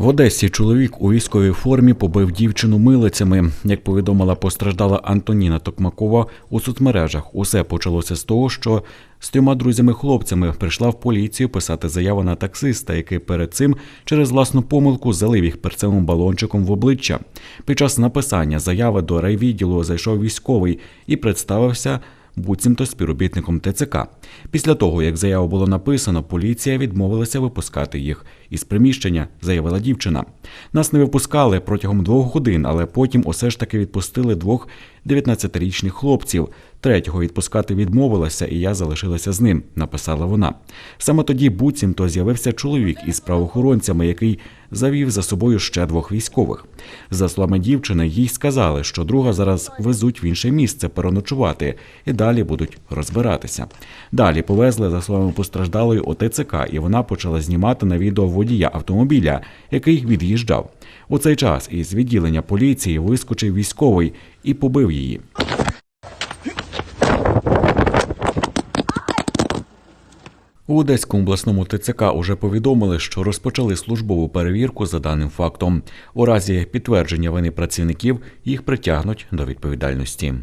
В Одесі чоловік у військовій формі побив дівчину милицями. Як повідомила постраждала Антоніна Токмакова у соцмережах, усе почалося з того, що з трьома друзями-хлопцями прийшла в поліцію писати заяву на таксиста, який перед цим через власну помилку залив їх перцевим балончиком в обличчя. Під час написання заяви до райвідділу зайшов військовий і представився буцімто співробітником ТЦК. Після того, як заяву було написано, поліція відмовилася випускати їх із приміщення, заявила дівчина. Нас не випускали протягом двох годин, але потім усе ж таки відпустили двох 19-річних хлопців. Третього відпускати відмовилася, і я залишилася з ним, написала вона. Саме тоді буцімто з'явився чоловік із правоохоронцями, який завів за собою ще двох військових. За словами дівчини, їй сказали, що друга зараз везуть в інше місце переночувати і далі будуть розбиратися. Далі повезли, за словами постраждалої, у ТЦК, і вона почала знімати на відео водія автомобіля, який від'їжджав. У цей час із відділення поліції вискочив військовий і побив її. У Одеському обласному ТЦК уже повідомили, що розпочали службову перевірку за даним фактом. У разі підтвердження вини працівників їх притягнуть до відповідальності.